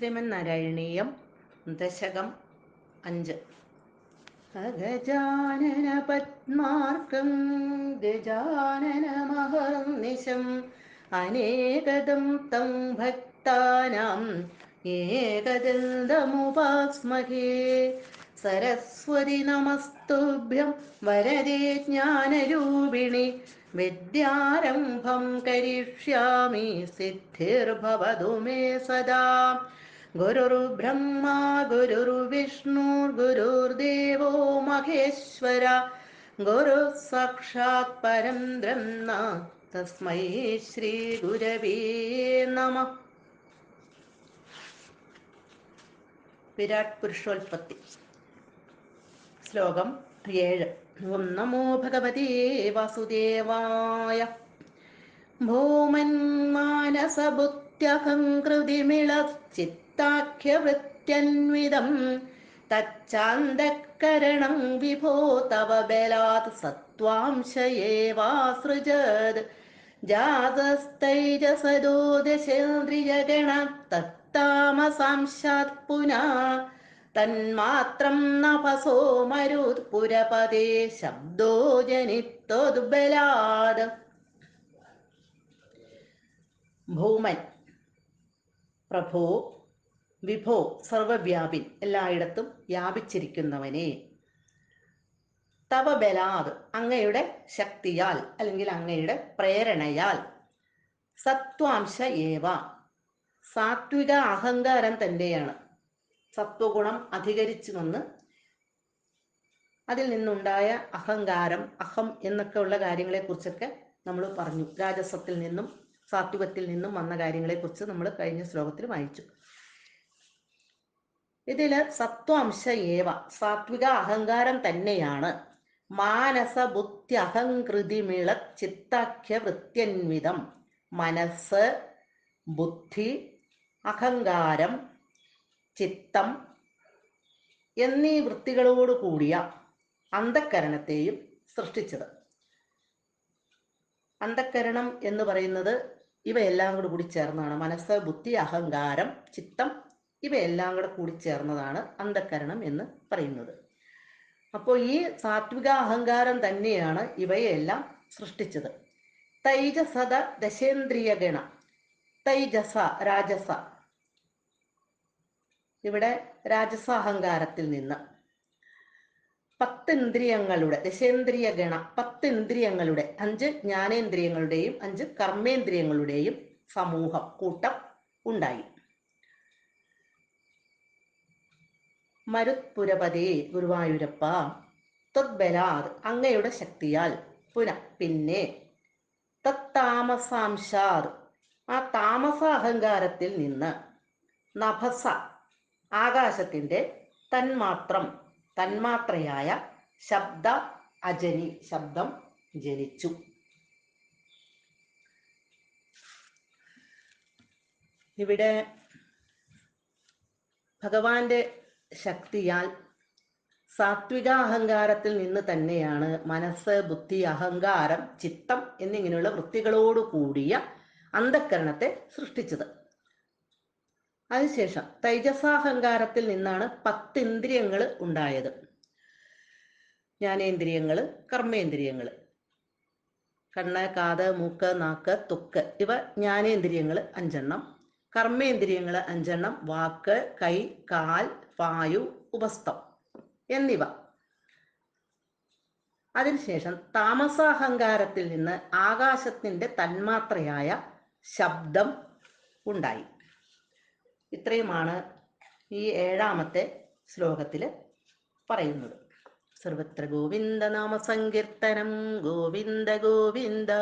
ശ്രീമന്നാരായണീയം ദശകം അഞ്ച്. ഗജാനന പത്മാർക്കം ഗജാനന മഹർനിശം അനേകദം തം ഭക്താനാം ഏകദന്തമുപാസ്മഹേ. സരസ്വതി നമസ്തുഭ്യം വരദേ ജ്ഞാനരൂപിണി വിദ്യാരംഭം കരിഷ്യാമി സിദ്ധിർഭവതു മേ സദാ. ഗുരുർദേവോ മഹേശ്വര. ഗുരു സാക്ഷാത് പരം ബ്രഹ്മ തസ്മൈ ശ്രീ ഗുരവേ നമ. വിരാട് പുരുഷോൽപത്തി. ശ്ലോകം ഏഴ്. ഓം നമോ ഭഗവതേ വാസുദേവായ. ഭൂമൻ മാനസബുദ്ധ്യഹംകൃതിമിളച്ചിത്താഖ്യവൃത്യന്വിതം തച്ചാന്തക്കരണം വിഭോ തവ ബലാത് സത്വാംശയേവാസൃജത്. ജാതസ്തൈജസദോ ദശേന്ദ്രിയഗണ തത്താമസാംശാത് പുനഃ. തന്മാത്രം നഭസോ മരുത് പുരപദേ ശബ്ദോ ജനിത്വദ്ബലാത് ഭൂമൻ. പ്രഭോ വിഭോ സർവവ്യാപിൻ എല്ലായിടത്തും വ്യാപിച്ചിരിക്കുന്നവനെ. തവ ബലാത് അങ്ങയുടെ ശക്തിയാൽ അല്ലെങ്കിൽ അങ്ങയുടെ പ്രേരണയാൽ. സത്വാംശ ഏവ. സാത്വിക അഹങ്കാരം തന്നെയാണ്. സത്വഗുണം അധികരിച്ചു വന്ന് അതിൽ നിന്നുണ്ടായ അഹങ്കാരം അഹം എന്നൊക്കെ ഉള്ള കാര്യങ്ങളെ കുറിച്ചൊക്കെ നമ്മൾ പറഞ്ഞു. രാജസത്തിൽ നിന്നും സാത്വികത്തിൽ നിന്നും വന്ന കാര്യങ്ങളെ കുറിച്ച് നമ്മൾ കഴിഞ്ഞ ശ്ലോകത്തിൽ വായിച്ചു. ഇതിൽ സത്വാംശ ഏവ സാത്വിക അഹങ്കാരം തന്നെയാണ്. മാനസ ബുദ്ധി അഹങ്കൃതിമിള ചിത്താഖ്യ വൃത്യന്വിതം. മനസ്സ് ബുദ്ധി അഹങ്കാരം ചിത്തം എന്നീ വൃത്തികളോട് കൂടിയ അന്ധക്കരണത്തെയും സൃഷ്ടിച്ചത്. അന്ധക്കരണം എന്ന് പറയുന്നത് ഇവയെല്ലാം കൂടി കൂടി ചേർന്നതാണ് മനസ്സ് ബുദ്ധി അഹങ്കാരം ചിത്തം ഇവയെല്ലാം കൂടെ കൂടി ചേർന്നതാണ് അന്ധക്കരണം എന്ന് പറയുന്നത്. അപ്പോൾ ഈ സാത്വിക അഹങ്കാരം തന്നെയാണ് ഇവയെല്ലാം സൃഷ്ടിച്ചത്. തൈജസത ദശേന്ദ്രിയ ഗണ തൈജസ രാജസ. ഇവിടെ രാജസ അഹങ്കാരത്തിൽ നിന്ന് പത്ത് ഇന്ദ്രിയങ്ങളുടെ ദശേന്ദ്രിയ ഗണ പത്ത് ഇന്ദ്രിയങ്ങളുടെ അഞ്ച് ജ്ഞാനേന്ദ്രിയങ്ങളുടെയും അഞ്ച് കർമ്മേന്ദ്രിയങ്ങളുടെയും സമൂഹം കൂട്ടം ഉണ്ടായി. മരുത്പുരപതേ ഗുരുവായൂരപ്പ. ത്വദ്ബലാത് അങ്ങയുടെ ശക്തിയാൽ. പുന പിന്നെ. തത്താമസാംശാർ ആ താമസ അഹങ്കാരത്തിൽ നിന്ന് നഭസ ആകാശത്തിന്റെ തന്മാത്രം തന്മാത്രയായ ശബ്ദ അജനി ശബ്ദം ജനിച്ചു. ഇവിടെ ഭഗവാന്റെ ശക്തിയാൽ സാത്വിക അഹങ്കാരത്തിൽ നിന്ന് തന്നെയാണ് മനസ്സ് ബുദ്ധി അഹങ്കാരം ചിത്തം എന്നിങ്ങനെയുള്ള വൃത്തികളോട് കൂടിയ അന്ധക്കരണത്തെ സൃഷ്ടിച്ചത്. അതിനുശേഷം തൈജസാഹങ്കാരത്തിൽ നിന്നാണ് പത്ത് ഇന്ദ്രിയങ്ങൾ ഉണ്ടായത്. ജ്ഞാനേന്ദ്രിയങ്ങൾ കർമ്മേന്ദ്രിയങ്ങൾ കണ്ണ് കാത് മൂക്ക് നാക്ക് തൊക്ക് ഇവ ജ്ഞാനേന്ദ്രിയങ്ങൾ അഞ്ചെണ്ണം. കർമ്മേന്ദ്രിയങ്ങൾ അഞ്ചെണ്ണം വാക്ക് കൈ കാൽ വായു ഉപസ്ഥം എന്നിവ. അതിനുശേഷം താമസാഹങ്കാരത്തിൽ നിന്ന് ആകാശത്തിന്റെ തന്മാത്രയായ ശബ്ദം ഉണ്ടായി. ഇത്രയുമാണ് ഈ ഏഴാമത്തെ ശ്ലോകത്തിൽ പറയുന്നത്. സർവത്ര ഗോവിന്ദ നാമ സങ്കീർത്തനം. ഗോവിന്ദ ഗോവിന്ദ.